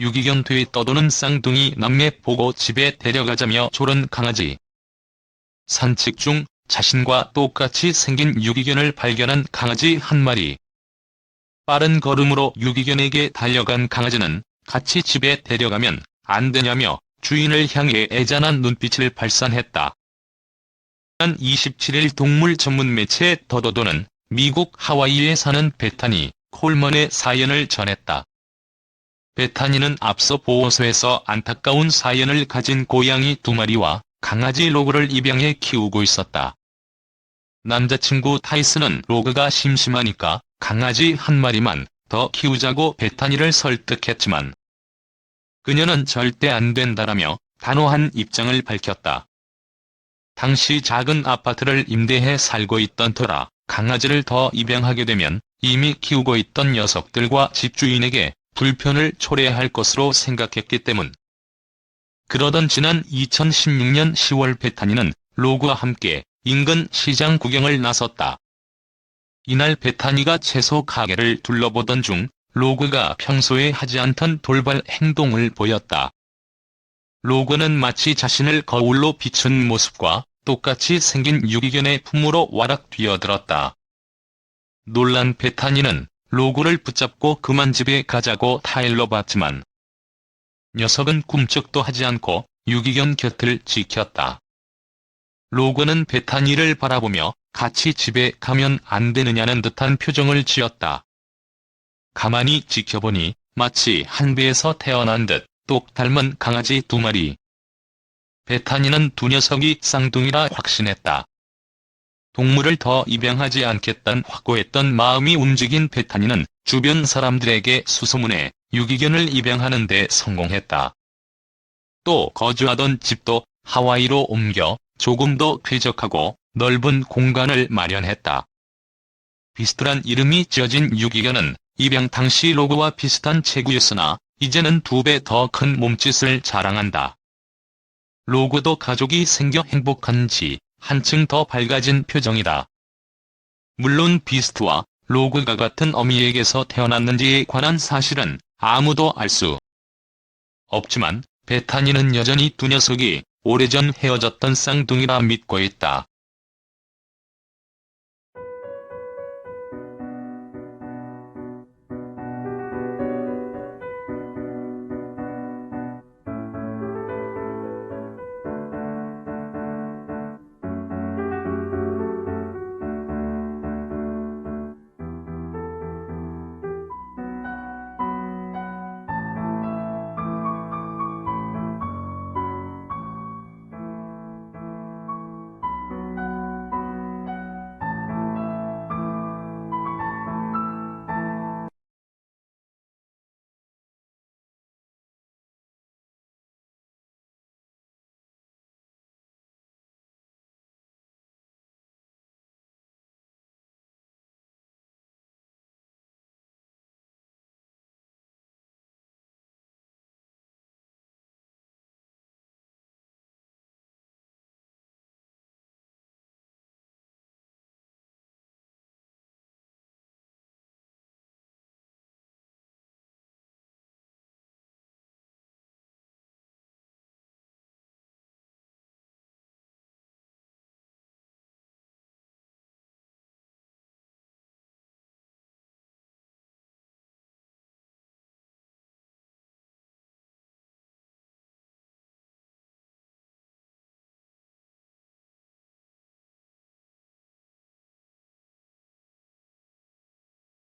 유기견 뒤에 떠도는 쌍둥이 남매 보고 집에 데려가자며 조른 강아지. 산책 중 자신과 똑같이 생긴 유기견을 발견한 강아지 한 마리. 빠른 걸음으로 유기견에게 달려간 강아지는 같이 집에 데려가면 안 되냐며 주인을 향해 애잔한 눈빛을 발산했다. 지난 27일 동물 전문 매체 더더도는 미국 하와이에 사는 베타니 콜먼의 사연을 전했다. 베타니는 앞서 보호소에서 안타까운 사연을 가진 고양이 두 마리와 강아지 로그를 입양해 키우고 있었다. 남자친구 타이슨은 로그가 심심하니까 강아지 한 마리만 더 키우자고 베타니를 설득했지만 그녀는 절대 안 된다라며 단호한 입장을 밝혔다. 당시 작은 아파트를 임대해 살고 있던 터라 강아지를 더 입양하게 되면 이미 키우고 있던 녀석들과 집주인에게 불편을 초래할 것으로 생각했기 때문. 그러던 지난 2016년 10월 베타니는 로그와 함께 인근 시장 구경을 나섰다. 이날 베타니가 채소 가게를 둘러보던 중 로그가 평소에 하지 않던 돌발 행동을 보였다. 로그는 마치 자신을 거울로 비춘 모습과 똑같이 생긴 유기견의 품으로 와락 뛰어들었다. 놀란 베타니는 로그를 붙잡고 그만 집에 가자고 타일러 봤지만 녀석은 꿈쩍도 하지 않고 유기견 곁을 지켰다. 로그는 베타니를 바라보며 같이 집에 가면 안 되느냐는 듯한 표정을 지었다. 가만히 지켜보니 마치 한 배에서 태어난 듯 똑 닮은 강아지 두 마리. 베타니는 두 녀석이 쌍둥이라 확신했다. 동물을 더 입양하지 않겠단 확고했던 마음이 움직인 베타니는 주변 사람들에게 수소문해 유기견을 입양하는 데 성공했다. 또 거주하던 집도 하와이로 옮겨 조금 더 쾌적하고 넓은 공간을 마련했다. 비스트란 이름이 지어진 유기견은 입양 당시 로고와 비슷한 체구였으나 이제는 두 배 더 큰 몸짓을 자랑한다. 로고도 가족이 생겨 행복한지 한층 더 밝아진 표정이다. 물론 비스트와 로그가 같은 어미에게서 태어났는지에 관한 사실은 아무도 알 수 없지만 베타니는 여전히 두 녀석이 오래전 헤어졌던 쌍둥이라 믿고 있다.